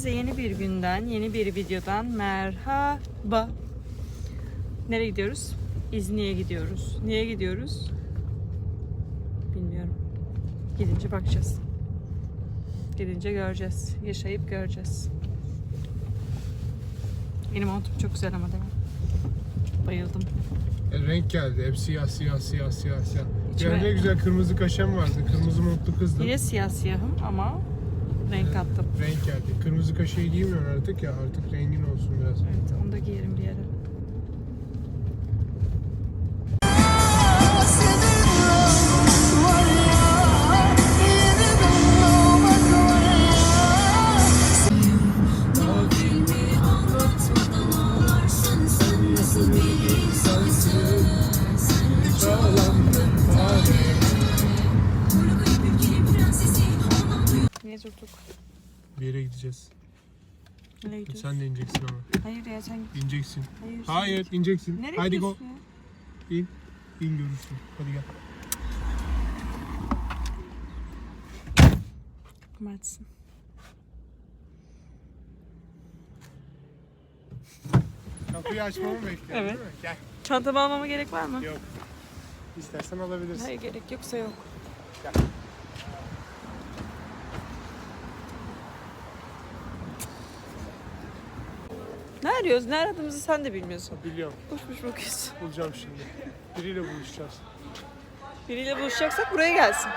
Herkese yeni bir günden, yeni bir videodan merhaba. Nereye gidiyoruz? İzni'ye gidiyoruz. Niye gidiyoruz? Bilmiyorum. Gidince bakacağız. Gidince göreceğiz. Yaşayıp göreceğiz. Benim montum çok güzel ama değil mi? Bayıldım. E, renk geldi. Hep siyah siyah siyah siyah siyah. İçime- Ya ne güzel kırmızı kaşem vardı. Kırmızı montlu kızdı. Yine siyah siyahım ama renk attım. Renk geldi. Kırmızı kaşeyi giymiyorsun artık ya. Artık rengin olsun biraz. Evet onu da giyerim bir yere. Gideceğiz. Nereye gidiyoruz? Sen de ineceksin ama. Hayır ya sen git. İneceksin. Hayır. sen Hayır git. ineceksin. Nereye Haydi go. gidiyorsun ya? İn. İn görürsün. Hadi gel. Açsın. Kapıyı açmamı bekliyorsun Evet. değil mi? Gel. Çantamı almama gerek var mı? Yok. İstersen alabilirsin. Hayır gerek yoksa yok. Gel. Ne arıyoruz? Ne aradığımızı sen de bilmiyorsun. Biliyorum. Boş boş bakıyorsun. Bulacağım şimdi. Biriyle buluşacağız. Biriyle buluşacaksak buraya gelsin.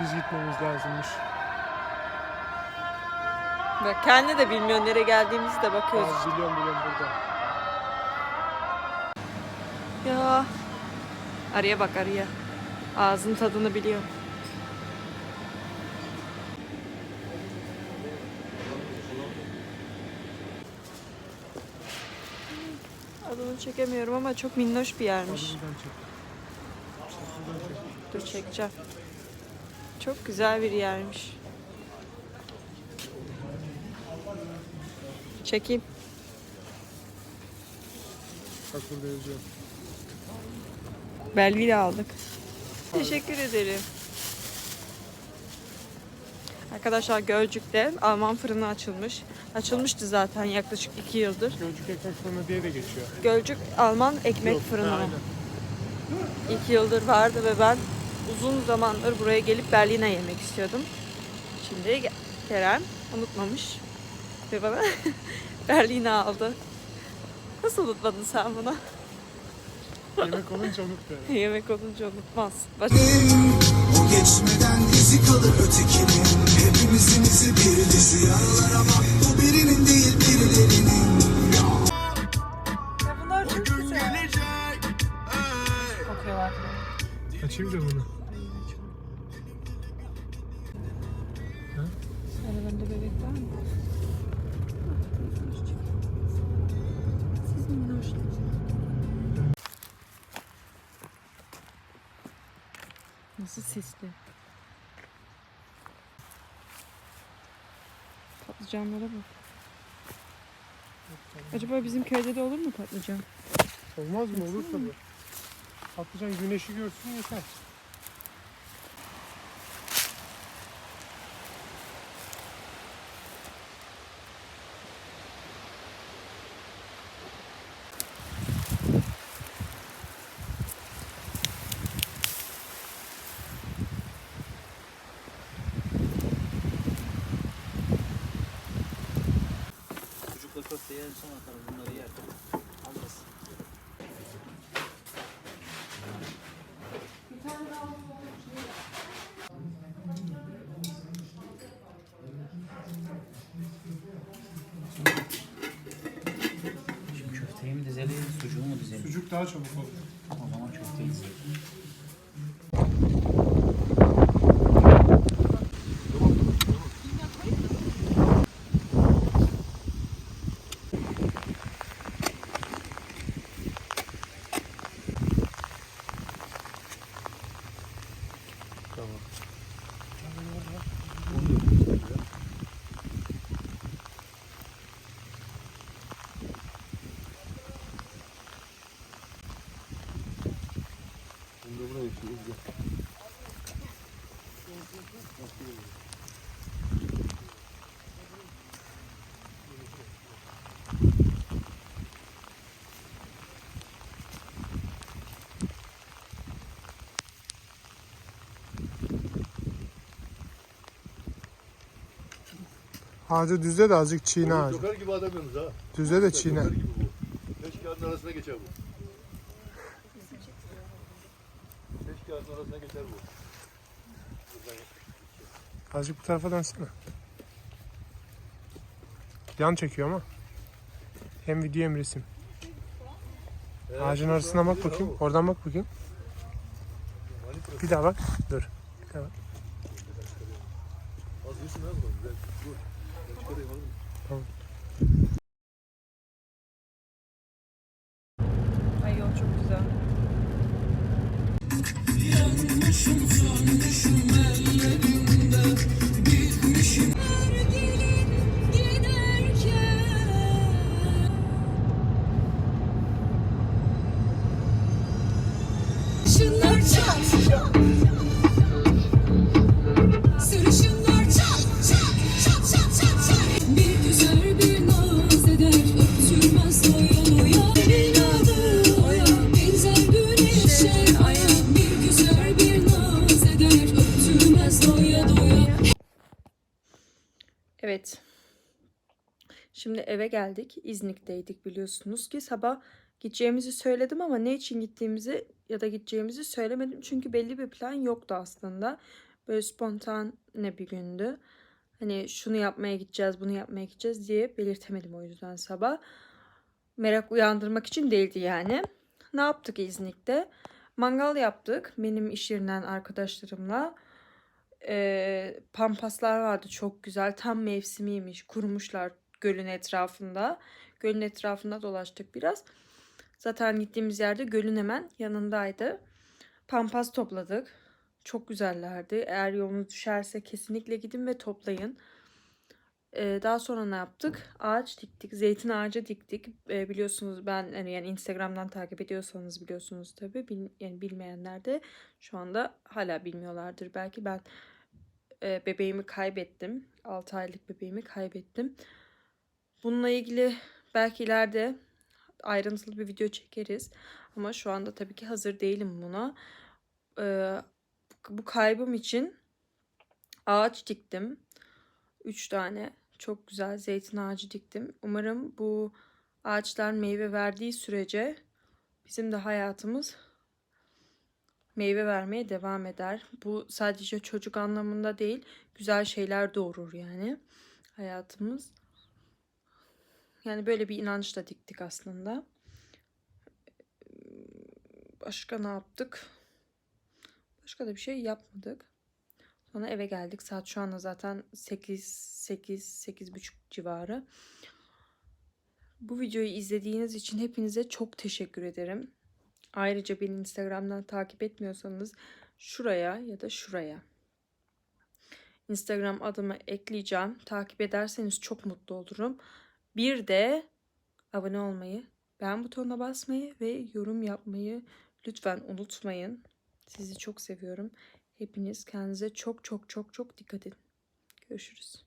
Biz gitmemiz lazımmış. Bak kendi de bilmiyor nereye geldiğimizi de bakıyoruz. Az biliyorum biliyorum burada. Ya. Arıya bak arıya. Ağzın tadını biliyor. Adını çekemiyorum ama çok minnoş bir yermiş. Buradan. Dur çekeceğim. Çok güzel bir yermiş. Çekeyim. Bak burada yazıyor. Belville aldık. Teşekkür ederim. Arkadaşlar Gölcük'te Alman fırını açılmış. Açılmıştı zaten yaklaşık 2 yıldır. Gölcük ekmek fırını diye de geçiyor. Gölcük Alman ekmek Yok, fırını. aynen. 2 yıldır vardı ve ben uzun zamandır buraya gelip Berlin'e yemek istiyordum. Şimdi Kerem unutmamış ve bana Berlin'e aldı. Nasıl unutmadın sen bunu? Yemek olunca unut beni. yemek olunca unutmaz. Baş- O geçmeden izi kalır ötekinin Hepimizin izi bir dizi yaralar ama Bu birinin değil birilerinin Ya bunlar çok güzel. Kokuyorlar. Açayım da bunu. Aralarında bebek var mı? Siz minnoşsunuz. Nasıl sisli? Patlıcanlara bak. Acaba bizim köyde de olur mu patlıcan? Olmaz mı? Olur tabii. Patlıcan güneşi görsün yeter. Köfteyi en son atarım bunları yerken. Alırız. Şimdi köfteyi mi dizelim, sucuğu mu dizelim? Sucuk daha çabuk olur. O zaman köfteyi dizelim. Şimdi buraya şimdi izle. Ağacı düzle de azıcık çiğne ağacı. Joker gibi adamımız ha. Düzle de çiğne. Joker gibi bu. Beş arasına geçer bu. Beş kağıdın arasına geçer bu. Azıcık bu tarafa dönsene. Yan çekiyor ama. Hem video hem resim. Evet, Ağacın arasına bak bakayım. ama. Oradan bak bakayım. Bir daha bak. Dur. Bir daha bak. Az yesin. Güzel. Dur. Ben çıkarayım alır Şimdi eve geldik. İznik'teydik biliyorsunuz ki sabah gideceğimizi söyledim ama ne için gittiğimizi ya da gideceğimizi söylemedim. Çünkü belli bir plan yoktu aslında. Böyle spontane bir gündü. Hani şunu yapmaya gideceğiz, bunu yapmaya gideceğiz diye belirtemedim o yüzden sabah. Merak uyandırmak için değildi yani. Ne yaptık İznik'te? Mangal yaptık benim iş yerinden arkadaşlarımla. Ee, pampaslar vardı çok güzel. Tam mevsimiymiş. Kurumuşlar gölün etrafında. Gölün etrafında dolaştık biraz. Zaten gittiğimiz yerde gölün hemen yanındaydı. Pampas topladık. Çok güzellerdi. Eğer yolunuz düşerse kesinlikle gidin ve toplayın. Ee, daha sonra ne yaptık? Ağaç diktik. Zeytin ağacı diktik. Ee, biliyorsunuz ben hani yani Instagram'dan takip ediyorsanız biliyorsunuz tabii. Bil- yani bilmeyenler de şu anda hala bilmiyorlardır. Belki ben e, bebeğimi kaybettim. 6 aylık bebeğimi kaybettim. Bununla ilgili belki ileride ayrıntılı bir video çekeriz. Ama şu anda tabii ki hazır değilim buna. Ee, bu kaybım için ağaç diktim. 3 tane çok güzel zeytin ağacı diktim. Umarım bu ağaçlar meyve verdiği sürece bizim de hayatımız meyve vermeye devam eder. Bu sadece çocuk anlamında değil, güzel şeyler doğurur yani hayatımız. Yani böyle bir inançla diktik aslında. Başka ne yaptık? Başka da bir şey yapmadık. Sonra eve geldik. Saat şu anda zaten 8 8 8.30 civarı. Bu videoyu izlediğiniz için hepinize çok teşekkür ederim. Ayrıca beni Instagram'dan takip etmiyorsanız şuraya ya da şuraya Instagram adımı ekleyeceğim. Takip ederseniz çok mutlu olurum. Bir de abone olmayı, beğen butonuna basmayı ve yorum yapmayı lütfen unutmayın. Sizi çok seviyorum. Hepiniz kendinize çok çok çok çok dikkat edin. Görüşürüz.